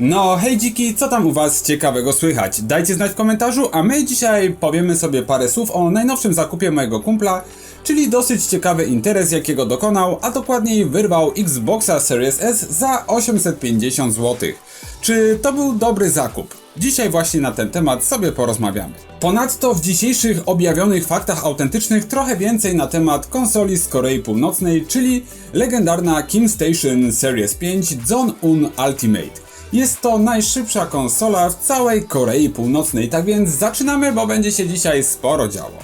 No, hej dziki, co tam u was ciekawego słychać? Dajcie znać w komentarzu, a my dzisiaj powiemy sobie parę słów o najnowszym zakupie mojego kumpla, czyli dosyć ciekawy interes jakiego dokonał, a dokładniej wyrwał Xboxa Series S za 850 zł. Czy to był dobry zakup? Dzisiaj właśnie na ten temat sobie porozmawiamy. Ponadto w dzisiejszych objawionych faktach autentycznych trochę więcej na temat konsoli z Korei Północnej, czyli legendarna Kim Station Series 5 Zone Un Ultimate. Jest to najszybsza konsola w całej Korei Północnej, tak więc zaczynamy, bo będzie się dzisiaj sporo działo.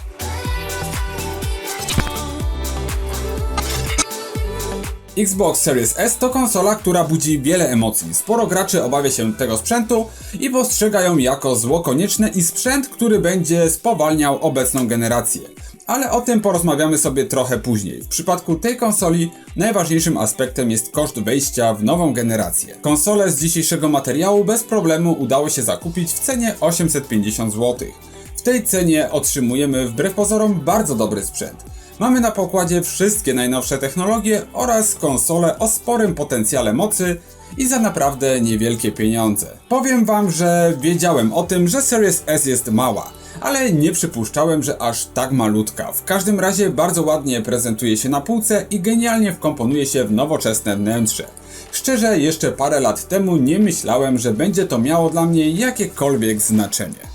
Xbox Series S to konsola, która budzi wiele emocji. Sporo graczy obawia się tego sprzętu i postrzega ją jako zło konieczne i sprzęt, który będzie spowalniał obecną generację. Ale o tym porozmawiamy sobie trochę później. W przypadku tej konsoli najważniejszym aspektem jest koszt wejścia w nową generację. Konsolę z dzisiejszego materiału bez problemu udało się zakupić w cenie 850 zł. W tej cenie otrzymujemy wbrew pozorom bardzo dobry sprzęt. Mamy na pokładzie wszystkie najnowsze technologie oraz konsole o sporym potencjale mocy i za naprawdę niewielkie pieniądze. Powiem wam, że wiedziałem o tym, że Series S jest mała, ale nie przypuszczałem, że aż tak malutka. W każdym razie bardzo ładnie prezentuje się na półce i genialnie wkomponuje się w nowoczesne wnętrze. Szczerze, jeszcze parę lat temu nie myślałem, że będzie to miało dla mnie jakiekolwiek znaczenie.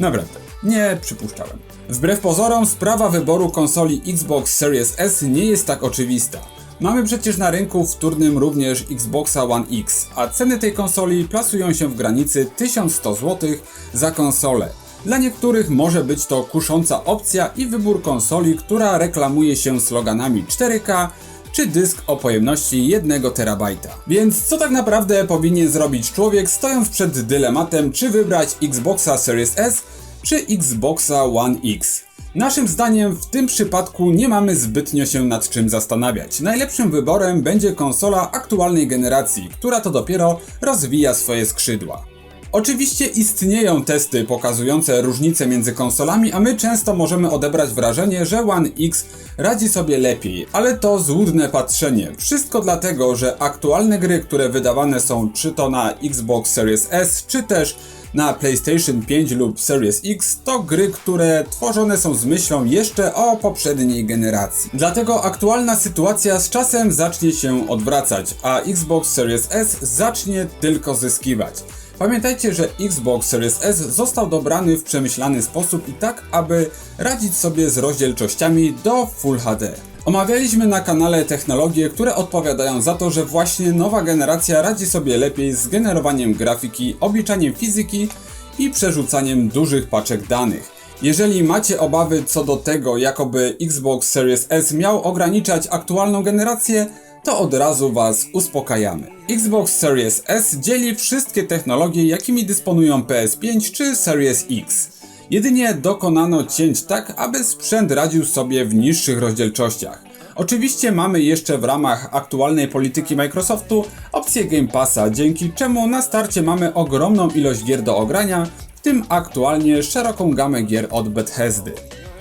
Naprawdę, nie przypuszczałem. Wbrew pozorom, sprawa wyboru konsoli Xbox Series S nie jest tak oczywista. Mamy przecież na rynku wtórnym również Xboxa One X, a ceny tej konsoli plasują się w granicy 1100 zł za konsolę. Dla niektórych może być to kusząca opcja i wybór konsoli, która reklamuje się sloganami 4K czy dysk o pojemności 1 terabajta. Więc co tak naprawdę powinien zrobić człowiek stojąc przed dylematem, czy wybrać Xboxa Series S czy Xboxa One X. Naszym zdaniem w tym przypadku nie mamy zbytnio się nad czym zastanawiać. Najlepszym wyborem będzie konsola aktualnej generacji, która to dopiero rozwija swoje skrzydła. Oczywiście istnieją testy pokazujące różnice między konsolami, a my często możemy odebrać wrażenie, że One X radzi sobie lepiej, ale to złudne patrzenie. Wszystko dlatego, że aktualne gry, które wydawane są czy to na Xbox Series S, czy też na PlayStation 5 lub Series X to gry, które tworzone są z myślą jeszcze o poprzedniej generacji. Dlatego aktualna sytuacja z czasem zacznie się odwracać, a Xbox Series S zacznie tylko zyskiwać. Pamiętajcie, że Xbox Series S został dobrany w przemyślany sposób i tak, aby radzić sobie z rozdzielczościami do Full HD. Omawialiśmy na kanale technologie, które odpowiadają za to, że właśnie nowa generacja radzi sobie lepiej z generowaniem grafiki, obliczaniem fizyki i przerzucaniem dużych paczek danych. Jeżeli macie obawy co do tego, jakoby Xbox Series S miał ograniczać aktualną generację, to od razu Was uspokajamy. Xbox Series S dzieli wszystkie technologie, jakimi dysponują PS5 czy Series X. Jedynie dokonano cięć tak, aby sprzęt radził sobie w niższych rozdzielczościach. Oczywiście mamy jeszcze w ramach aktualnej polityki Microsoftu opcję Game Passa, dzięki czemu na starcie mamy ogromną ilość gier do ogrania, w tym aktualnie szeroką gamę gier od Bethesdy.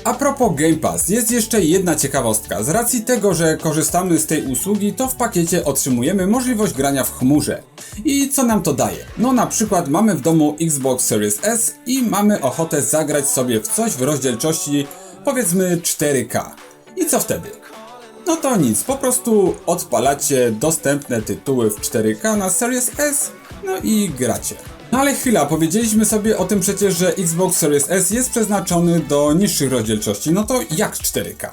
A propos Game Pass, jest jeszcze jedna ciekawostka. Z racji tego, że korzystamy z tej usługi, to w pakiecie otrzymujemy możliwość grania w chmurze. I co nam to daje? No na przykład mamy w domu Xbox Series S i mamy ochotę zagrać sobie w coś w rozdzielczości powiedzmy 4K. I co wtedy? No to nic, po prostu odpalacie dostępne tytuły w 4K na Series S, no i gracie. No ale chwila, powiedzieliśmy sobie o tym przecież, że Xbox Series S jest przeznaczony do niższych rozdzielczości, no to jak 4K?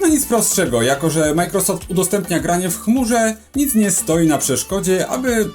No nic prostszego, jako że Microsoft udostępnia granie w chmurze, nic nie stoi na przeszkodzie, aby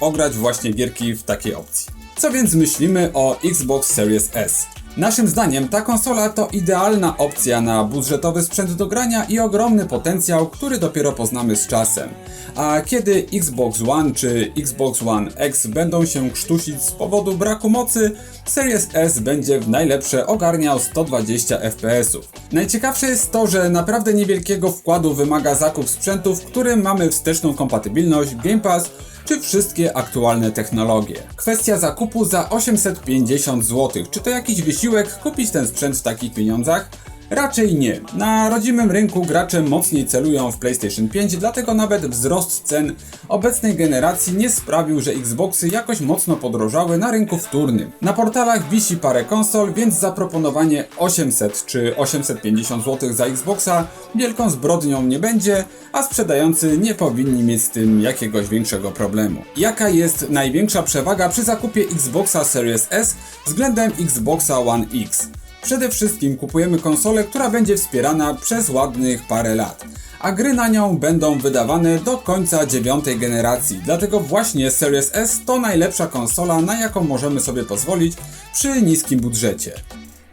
ograć właśnie gierki w takiej opcji. Co więc myślimy o Xbox Series S? Naszym zdaniem ta konsola to idealna opcja na budżetowy sprzęt do grania i ogromny potencjał, który dopiero poznamy z czasem. A kiedy Xbox One czy Xbox One X będą się krztusić z powodu braku mocy, Series S będzie w najlepsze ogarniał 120 fps. Najciekawsze jest to, że naprawdę niewielkiego wkładu wymaga zakup sprzętu, w którym mamy wsteczną kompatybilność Game Pass czy wszystkie aktualne technologie. Kwestia zakupu za 850 zł. Czy to jakiś wysiłek kupić ten sprzęt w takich pieniądzach? Raczej nie. Na rodzimym rynku gracze mocniej celują w PlayStation 5, dlatego nawet wzrost cen obecnej generacji nie sprawił, że Xboxy jakoś mocno podrożały na rynku wtórnym. Na portalach wisi parę konsol, więc zaproponowanie 800 czy 850 zł za Xboxa wielką zbrodnią nie będzie, a sprzedający nie powinni mieć z tym jakiegoś większego problemu. Jaka jest największa przewaga przy zakupie Xboxa Series S względem Xboxa One X? Przede wszystkim kupujemy konsolę, która będzie wspierana przez ładnych parę lat, a gry na nią będą wydawane do końca dziewiątej generacji. Dlatego właśnie Series S to najlepsza konsola, na jaką możemy sobie pozwolić przy niskim budżecie.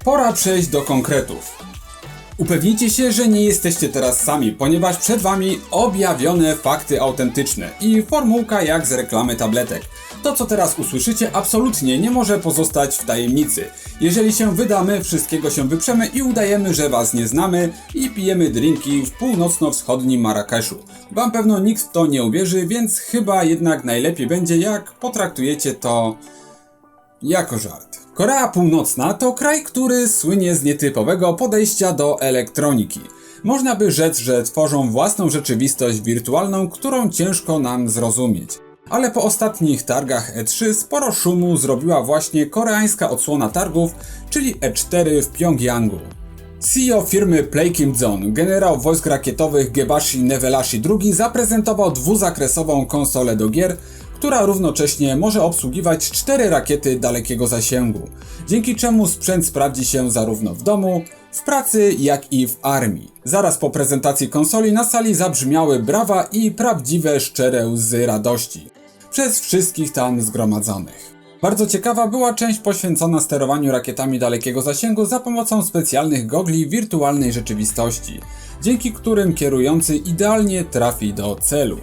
Pora przejść do konkretów. Upewnijcie się, że nie jesteście teraz sami, ponieważ przed Wami objawione fakty autentyczne i formułka jak z reklamy tabletek. To, co teraz usłyszycie, absolutnie nie może pozostać w tajemnicy. Jeżeli się wydamy, wszystkiego się wyprzemy i udajemy, że Was nie znamy i pijemy drinki w północno-wschodnim Marrakeszu. Wam pewno nikt w to nie uwierzy, więc chyba jednak najlepiej będzie, jak potraktujecie to jako żart. Korea Północna to kraj, który słynie z nietypowego podejścia do elektroniki. Można by rzec, że tworzą własną rzeczywistość wirtualną, którą ciężko nam zrozumieć. Ale po ostatnich targach E3 sporo szumu zrobiła właśnie koreańska odsłona targów, czyli E4 w Pjongjangu. CEO firmy Playkim Zone, generał wojsk rakietowych Gebashi Nevelashi II zaprezentował dwuzakresową konsolę do gier, która równocześnie może obsługiwać cztery rakiety dalekiego zasięgu, dzięki czemu sprzęt sprawdzi się zarówno w domu, w pracy, jak i w armii. Zaraz po prezentacji konsoli na sali zabrzmiały brawa i prawdziwe szczere łzy radości przez wszystkich tam zgromadzonych. Bardzo ciekawa była część poświęcona sterowaniu rakietami dalekiego zasięgu za pomocą specjalnych gogli wirtualnej rzeczywistości, dzięki którym kierujący idealnie trafi do celu.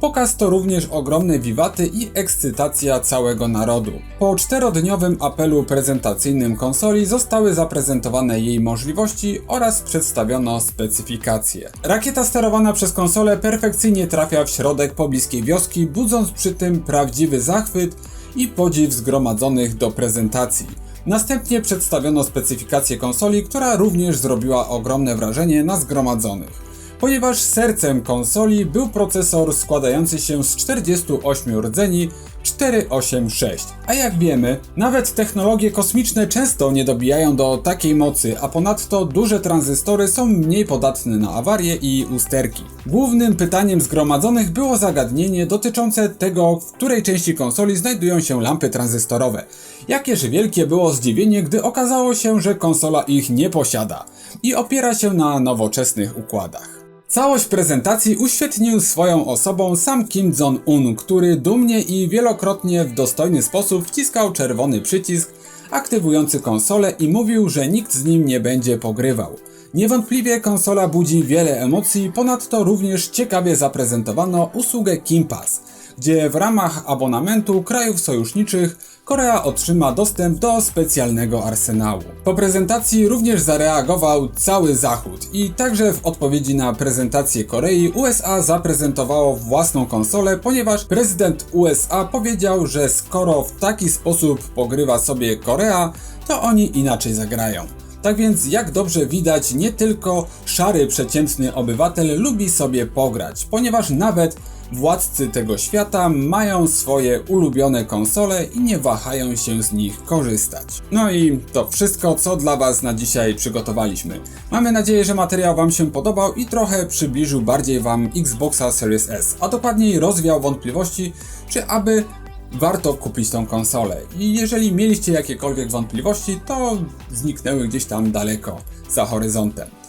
Pokaz to również ogromne wiwaty i ekscytacja całego narodu. Po czterodniowym apelu prezentacyjnym konsoli zostały zaprezentowane jej możliwości oraz przedstawiono specyfikacje. Rakieta sterowana przez konsolę perfekcyjnie trafia w środek pobliskiej wioski, budząc przy tym prawdziwy zachwyt i podziw zgromadzonych do prezentacji. Następnie przedstawiono specyfikację konsoli, która również zrobiła ogromne wrażenie na zgromadzonych ponieważ sercem konsoli był procesor składający się z 48 rdzeni 486. A jak wiemy, nawet technologie kosmiczne często nie dobijają do takiej mocy, a ponadto duże tranzystory są mniej podatne na awarie i usterki. Głównym pytaniem zgromadzonych było zagadnienie dotyczące tego, w której części konsoli znajdują się lampy tranzystorowe. Jakież wielkie było zdziwienie, gdy okazało się, że konsola ich nie posiada i opiera się na nowoczesnych układach. Całość prezentacji uświetnił swoją osobą sam Kim Jong-un, który dumnie i wielokrotnie w dostojny sposób wciskał czerwony przycisk aktywujący konsolę i mówił, że nikt z nim nie będzie pogrywał. Niewątpliwie konsola budzi wiele emocji, ponadto również ciekawie zaprezentowano usługę Kim Pass, gdzie w ramach abonamentu krajów sojuszniczych Korea otrzyma dostęp do specjalnego arsenału. Po prezentacji również zareagował cały Zachód i także w odpowiedzi na prezentację Korei USA zaprezentowało własną konsolę, ponieważ prezydent USA powiedział, że skoro w taki sposób pogrywa sobie Korea, to oni inaczej zagrają. Tak więc, jak dobrze widać, nie tylko szary przeciętny obywatel lubi sobie pograć, ponieważ nawet władcy tego świata mają swoje ulubione konsole i nie wahają się z nich korzystać. No i to wszystko, co dla Was na dzisiaj przygotowaliśmy. Mamy nadzieję, że materiał Wam się podobał i trochę przybliżył bardziej Wam Xboxa Series S, a dokładniej rozwiał wątpliwości, czy aby warto kupić tą konsolę. I jeżeli mieliście jakiekolwiek wątpliwości, to zniknęły gdzieś tam daleko za horyzontem.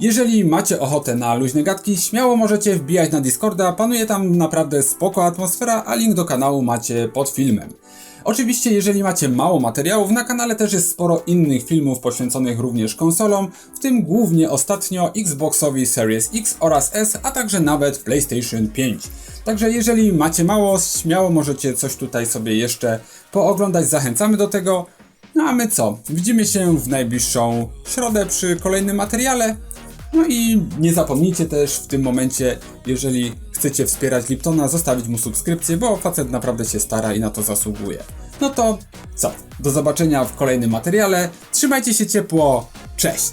Jeżeli macie ochotę na luźne gadki, śmiało możecie wbijać na Discorda, panuje tam naprawdę spoko atmosfera, a link do kanału macie pod filmem. Oczywiście, jeżeli macie mało materiałów, na kanale też jest sporo innych filmów poświęconych również konsolom, w tym głównie ostatnio Xboxowi Series X oraz S, a także nawet PlayStation 5. Także jeżeli macie mało, śmiało możecie coś tutaj sobie jeszcze pooglądać, zachęcamy do tego. No a my co? Widzimy się w najbliższą środę przy kolejnym materiale. No i nie zapomnijcie też w tym momencie, jeżeli chcecie wspierać Liptona, zostawić mu subskrypcję, bo facet naprawdę się stara i na to zasługuje. No to co? Do zobaczenia w kolejnym materiale. Trzymajcie się ciepło. Cześć!